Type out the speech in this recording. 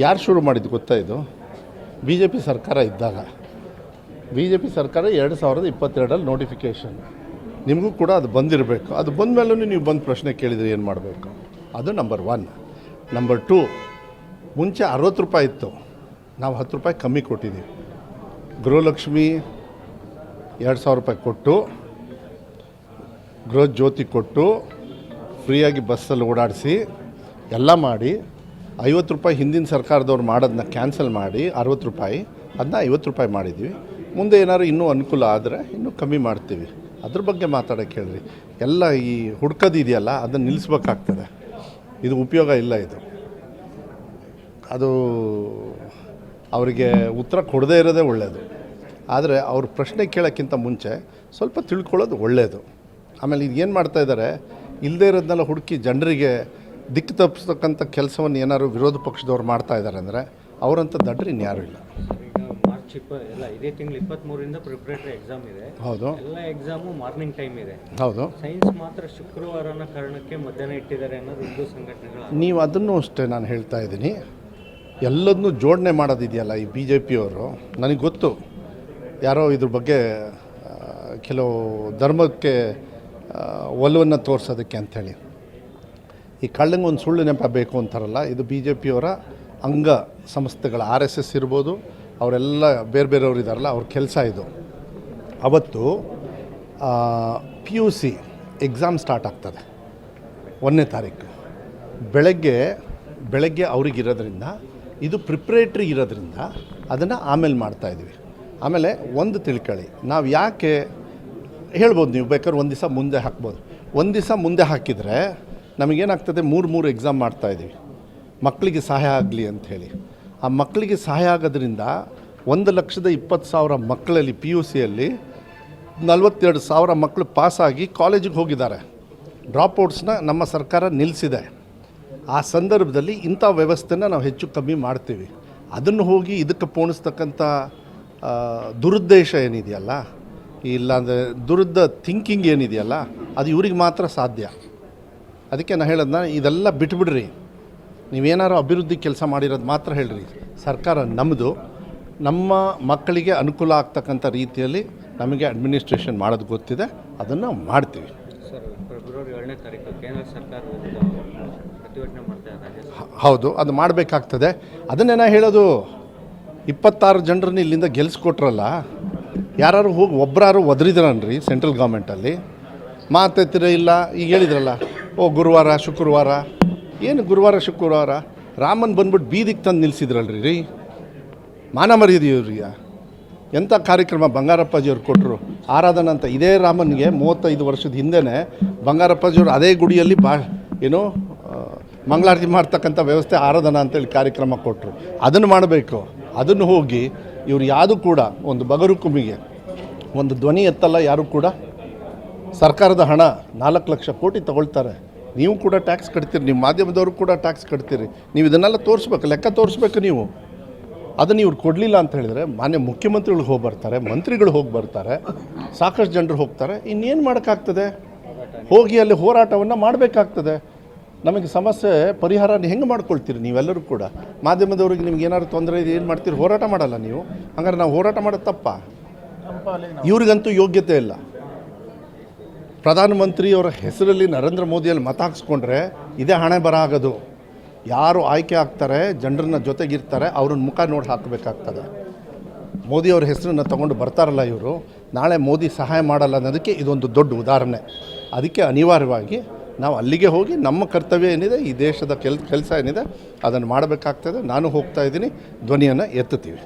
ಯಾರು ಶುರು ಮಾಡಿದ್ದು ಗೊತ್ತಾ ಇದು? ಬಿ ಜೆ ಪಿ ಸರ್ಕಾರ ಇದ್ದಾಗ. ಬಿ ಜೆ ಪಿ ಸರ್ಕಾರ ಎರಡು ಸಾವಿರದ ಇಪ್ಪತ್ತೆರಡರಲ್ಲಿ ನೋಟಿಫಿಕೇಷನ್ ನಿಮಗೂ ಕೂಡ ಅದು ಬಂದಿರಬೇಕು. ಅದು ಬಂದ ಮೇಲೂ ನೀವು ಬಂದು ಪ್ರಶ್ನೆ ಕೇಳಿದರೆ ಏನು ಮಾಡಬೇಕು? ಅದು ನಂಬರ್ ಒನ್ ನಂಬರ್ ಟೂ ಮುಂಚೆ ಅರವತ್ತು ರೂಪಾಯಿ ಇತ್ತು. ನಾವು ಹತ್ತು ರೂಪಾಯಿ ಕಮ್ಮಿ ಕೊಟ್ಟಿದ್ದೀವಿ. ಗೃಹಲಕ್ಷ್ಮಿ ಎರಡು ಸಾವಿರ ರೂಪಾಯಿ ಕೊಟ್ಟು ಗೃಹ ಜ್ಯೋತಿ ಕೊಟ್ಟು, ಫ್ರೀಯಾಗಿ ಬಸ್ಸಲ್ಲಿ ಓಡಾಡಿಸಿ, ಎಲ್ಲ ಮಾಡಿ ಐವತ್ತು ರೂಪಾಯಿ ಹಿಂದಿನ ಸರ್ಕಾರದವ್ರು ಮಾಡೋದನ್ನ ಕ್ಯಾನ್ಸಲ್ ಮಾಡಿ, ಅರವತ್ತು ರೂಪಾಯಿ ಅದನ್ನ ಐವತ್ತು ರೂಪಾಯಿ ಮಾಡಿದ್ವಿ. ಮುಂದೆ ಏನಾದ್ರು ಇನ್ನೂ ಅನುಕೂಲ ಆದರೆ ಇನ್ನೂ ಕಮ್ಮಿ ಮಾಡ್ತೀವಿ. ಅದ್ರ ಬಗ್ಗೆ ಮಾತಾಡೋಕ್ಕೆ ಹೇಳ್ರಿ. ಎಲ್ಲ ಈ ಹುಡ್ಕೋದಿದೆಯಲ್ಲ ಅದನ್ನು ನಿಲ್ಲಿಸ್ಬೇಕಾಗ್ತದೆ ಇದು ಉಪಯೋಗ ಇಲ್ಲ ಇದು. ಅದು ಅವರಿಗೆ ಉತ್ತರ ಕೊಡದೇ ಇರೋದೇ ಒಳ್ಳೆಯದು ಆದರೆ ಅವ್ರ ಪ್ರಶ್ನೆ ಕೇಳೋಕ್ಕಿಂತ ಮುಂಚೆ ಸ್ವಲ್ಪ ತಿಳ್ಕೊಳ್ಳೋದು ಒಳ್ಳೆಯದು ಆಮೇಲೆ ಇದು ಏನು ಮಾಡ್ತಾ ಇದ್ದಾರೆ ಇಲ್ಲದೇ ಇರೋದನ್ನೆಲ್ಲ ಹುಡುಕಿ ಜನರಿಗೆ ದಿಕ್ಕು ತಪ್ಪಿಸ್ತಕ್ಕಂಥ ಕೆಲಸವನ್ನು ಏನಾದ್ರು ವಿರೋಧ ಪಕ್ಷದವ್ರು ಮಾಡ್ತಾ ಇದ್ದಾರೆ ಅಂದರೆ ಅವರಂತ ದಡ್ರಿ ಇನ್ಯಾರೂ ಇಲ್ಲ. ಈಗ ಮಾರ್ಚ್ ಇಪ್ಪ ಎಲ್ಲ ಇದೇ ತಿಂಗಳು ಇಪ್ಪತ್ತ್ಮೂರಿಂದ ಪ್ರಿಪ್ರೇಟರಿ ಎಕ್ಸಾಮ್ ಇದೆ. ಹೌದು. ಎಲ್ಲ ಎಕ್ಸಾಮು ಮಾರ್ನಿಂಗ್ ಟೈಮ್ ಇದೆ. ಹೌದು. ಸೈನ್ಸ್ ಮಾತ್ರ ಶುಕ್ರವಾರನ ಕಾರಣಕ್ಕೆ ಮಧ್ಯಾಹ್ನ ಇಟ್ಟಿದ್ದಾರೆ ಅನ್ನೋದು ಹಿಂದೂ ಸಂಘಟನೆಗಳ ನೀವು ಅದನ್ನು ಅಷ್ಟೇ ನಾನು ಹೇಳ್ತಾ ಇದ್ದೀನಿ. ಎಲ್ಲದನ್ನೂ ಜೋಡಣೆ ಮಾಡೋದಿದೆಯಲ್ಲ ಈ ಬಿ ಜೆ ಪಿಯವರು ನನಗೆ ಗೊತ್ತು. ಯಾರೋ ಇದ್ರ ಬಗ್ಗೆ ಕೆಲವು ಧರ್ಮಕ್ಕೆ ಒಲವನ್ನು ತೋರಿಸೋದಕ್ಕೆ ಅಂಥೇಳಿ ಈ ಕಳ್ಳಂಗೆ ಒಂದು ಸುಳ್ಳು ನೆಪ ಬೇಕು ಅಂತಾರಲ್ಲ, ಇದು ಬಿ ಜೆ ಪಿಯವರ ಅಂಗ ಸಂಸ್ಥೆಗಳ, ಆರ್ ಎಸ್ ಎಸ್ ಇರ್ಬೋದು, ಅವರೆಲ್ಲ ಬೇರೆ ಬೇರೆಯವರು ಇದ್ದಾರಲ್ಲ ಅವ್ರ ಕೆಲಸ ಇದು. ಅವತ್ತು P U C exam start ಆಗ್ತದೆ, ಒಂದನೇ ತಾರೀಕು. ಬೆಳಗ್ಗೆ ಬೆಳಗ್ಗೆ ಅವ್ರಿಗಿರೋದ್ರಿಂದ ಇದು ಪ್ರಿಪ್ರೇಟ್ರಿ ಇರೋದ್ರಿಂದ ಅದನ್ನು ಆಮೇಲೆ ಮಾಡ್ತಾಯಿದ್ವಿ ಆಮೇಲೆ ಒಂದು ತಿಳ್ಕೊಳ್ಳಿ ನಾವು ಯಾಕೆ ಹೇಳ್ಬೋದು ನೀವು, ಬೇಕಾದ್ರೆ ಒಂದು ದಿವಸ ಮುಂದೆ ಹಾಕ್ಬೋದು. ಒಂದು ದಿವಸ ಮುಂದೆ ಹಾಕಿದರೆ ನಮಗೇನಾಗ್ತದೆ ಮೂರು ಮೂರು ಎಕ್ಸಾಮ್ ಮಾಡ್ತಾಯಿದ್ದೀವಿ ಮಕ್ಕಳಿಗೆ ಸಹಾಯ ಆಗಲಿ ಅಂಥೇಳಿ ಆ ಮಕ್ಕಳಿಗೆ ಸಹಾಯ ಆಗೋದ್ರಿಂದ ಒಂದು ಲಕ್ಷದ ಇಪ್ಪತ್ತು ಸಾವಿರ ಮಕ್ಕಳಲ್ಲಿ ಪಿ ಯು ಸಿಯಲ್ಲಿ ನಲವತ್ತೆರಡು ಸಾವಿರ ಮಕ್ಕಳು ಪಾಸಾಗಿ ಕಾಲೇಜಿಗೆ ಹೋಗಿದ್ದಾರೆ. ಡ್ರಾಪ್ಔಟ್ಸ್ನ ನಮ್ಮ ಸರ್ಕಾರ ನಿಲ್ಲಿಸಿದೆ ಆ ಸಂದರ್ಭದಲ್ಲಿ ಇಂಥ ವ್ಯವಸ್ಥೆನ ನಾವು ಹೆಚ್ಚು ಕಮ್ಮಿ ಮಾಡ್ತೀವಿ. ಅದನ್ನು ಹೋಗಿ ಇದಕ್ಕೆ ಪೋಣಿಸ್ತಕ್ಕಂಥ ದುರುದ್ದೇಶ ಏನಿದೆಯಲ್ಲ ಇಲ್ಲಾಂದರೆ ದುರುದ್ದ ಥಿಂಕಿಂಗ್ ಏನಿದೆಯಲ್ಲ, ಅದು ಇವ್ರಿಗೆ ಮಾತ್ರ ಸಾಧ್ಯ. ಅದಕ್ಕೆ ನಾನು ಹೇಳೋದನ್ನ ಇದೆಲ್ಲ ಬಿಟ್ಬಿಡ್ರಿ. ನೀವೇನಾರು ಅಭಿವೃದ್ಧಿ ಕೆಲಸ ಮಾಡಿರೋದು ಮಾತ್ರ ಹೇಳ್ರಿ. ಸರ್ಕಾರ ನಮ್ಮದು ನಮ್ಮ ಮಕ್ಕಳಿಗೆ ಅನುಕೂಲ ಆಗ್ತಕ್ಕಂಥ ರೀತಿಯಲ್ಲಿ ನಮಗೆ ಅಡ್ಮಿನಿಸ್ಟ್ರೇಷನ್ ಮಾಡೋದು ಗೊತ್ತಿದೆ. ಅದನ್ನು ಮಾಡ್ತೀವಿ. ಹೌದು ಅದು ಮಾಡಬೇಕಾಗ್ತದೆ. ಅದನ್ನೇ ನಾ ಹೇಳೋದು. ಇಪ್ಪತ್ತಾರು ಜನರನ್ನ ಇಲ್ಲಿಂದ ಗೆಲ್ಸ್ಕೊಟ್ರಲ್ಲ ಯಾರು ಹೋಗಿ ಒಬ್ಬರಾರು ಒದರಿದ್ರನ್ರಿ ಸೆಂಟ್ರಲ್ ಗೌರ್ಮೆಂಟಲ್ಲಿ. ಮಾತೆತ್ತಿರ ಇಲ್ಲ ಈಗ ಹೇಳಿದ್ರಲ್ಲ. ಓ, ಗುರುವಾರ, ಶುಕ್ರವಾರ? ಏನು ಗುರುವಾರ, ಶುಕ್ರವಾರ? ರಾಮನ್ ಬಂದ್ಬಿಟ್ಟು ಬೀದಿಗೆ ತಂದು ನಿಲ್ಲಿಸಿದ್ರಲ್ರಿ ರೀ? ಮಾನ ಮರ್ಯಾದೆ ಇವ್ರಿಗೆ ಎಂಥ ಕಾರ್ಯಕ್ರಮ ಬಂಗಾರಪ್ಪಾಜಿಯವ್ರು ಕೊಟ್ಟರು ಆರಾಧನಾ ಅಂತ ಇದೇ ರಾಮನಿಗೆ ಮೂವತ್ತೈದು ವರ್ಷದ ಹಿಂದೆನೇ ಬಂಗಾರಪ್ಪಾಜಿಯವರು ಅದೇ ಗುಡಿಯಲ್ಲಿ ಬಾ, ಏನು ಮಂಗಳಾರತಿ ಮಾಡ್ತಕ್ಕಂಥ ವ್ಯವಸ್ಥೆ, ಆರಾಧನಾ ಅಂತೇಳಿ ಕಾರ್ಯಕ್ರಮ ಕೊಟ್ಟರು ಅದನ್ನು ಮಾಡಬೇಕು. ಅದನ್ನು ಹೋಗಿ ಇವರು ಯಾವುದು ಕೂಡ ಒಂದು ಬಗರು ಕುಮಿಗೆ, ಒಂದು ಧ್ವನಿ ಎತ್ತಲ್ಲ ಯಾರು ಕೂಡ, ಸರ್ಕಾರದ ಹಣ ನಾಲ್ಕು ಲಕ್ಷ ಕೋಟಿ ತಗೊಳ್ತಾರೆ. ನೀವು ಕೂಡ ಟ್ಯಾಕ್ಸ್ ಕಟ್ತೀರಿ ನಿಮ್ಮ ಮಾಧ್ಯಮದವರು ಕೂಡ ಟ್ಯಾಕ್ಸ್ ಕಟ್ತೀರಿ. ನೀವು ಇದನ್ನೆಲ್ಲ ತೋರಿಸ್ಬೇಕು, ಲೆಕ್ಕ ತೋರಿಸ್ಬೇಕು ನೀವು. ಅದನ್ನು ಇವ್ರು ಕೊಡಲಿಲ್ಲ ಅಂತ ಹೇಳಿದರೆ ಮಾನ್ಯ ಮುಖ್ಯಮಂತ್ರಿಗಳು ಹೋಗಿ ಬರ್ತಾರೆ, ಮಂತ್ರಿಗಳು ಹೋಗಿ ಬರ್ತಾರೆ, ಸಾಕಷ್ಟು ಜನರು ಹೋಗ್ತಾರೆ, ಇನ್ನೇನು ಮಾಡೋಕ್ಕಾಗ್ತದೆ? ಹೋಗಿ ಅಲ್ಲಿ ಹೋರಾಟವನ್ನು ಮಾಡಬೇಕಾಗ್ತದೆ. ನಮಗೆ ಸಮಸ್ಯೆ ಪರಿಹಾರ ಹೆಂಗೆ ಮಾಡ್ಕೊಳ್ತೀರಿ ನೀವೆಲ್ಲರೂ ಕೂಡ? ಮಾಧ್ಯಮದವ್ರಿಗೆ ನಿಮ್ಗೆ ಏನಾದ್ರು ತೊಂದರೆ ಇದೆ, ಏನು ಮಾಡ್ತೀರಿ? ಹೋರಾಟ ಮಾಡಲ್ಲ ನೀವು. ಹಂಗಾರೆ ನಾವು ಹೋರಾಟ ಮಾಡೋದು ತಪ್ಪ? ಇವ್ರಿಗಂತೂ ಯೋಗ್ಯತೆ ಇಲ್ಲ. ಪ್ರಧಾನಮಂತ್ರಿಯವರ ಹೆಸರಲ್ಲಿ ನರೇಂದ್ರ ಮೋದಿಯಲ್ಲಿ ಮತ ಹಾಕ್ಸ್ಕೊಂಡ್ರೆ ಇದೇ ಹಣೆ ಬರ ಆಗೋದು. ಯಾರು ಆಯ್ಕೆ ಆಗ್ತಾರೆ, ಜನರನ್ನ ಜೊತೆಗಿರ್ತಾರೆ, ಅವ್ರನ್ನ ಮುಖ ನೋಡಿ ಹಾಕಬೇಕಾಗ್ತದೆ. ಮೋದಿ ಅವ್ರ ಹೆಸರನ್ನು ತಗೊಂಡು ಬರ್ತಾರಲ್ಲ ಇವರು, ನಾಳೆ ಮೋದಿ ಸಹಾಯ ಮಾಡಲ್ಲ ಅನ್ನೋದಕ್ಕೆ ಇದೊಂದು ದೊಡ್ಡ ಉದಾಹರಣೆ. ಅದಕ್ಕೆ ಅನಿವಾರ್ಯವಾಗಿ ನಾವು ಅಲ್ಲಿಗೆ ಹೋಗಿ ನಮ್ಮ ಕರ್ತವ್ಯ ಏನಿದೆ, ಈ ದೇಶದ ಕೆಲ್, ಕೆಲಸ ಏನಿದೆ, ಅದನ್ನು ಮಾಡಬೇಕಾಗ್ತದೆ. ನಾನು ಹೋಗ್ತಾ ಇದ್ದೀನಿ, ಧ್ವನಿಯನ್ನು ಎತ್ತುತ್ತೀವಿ.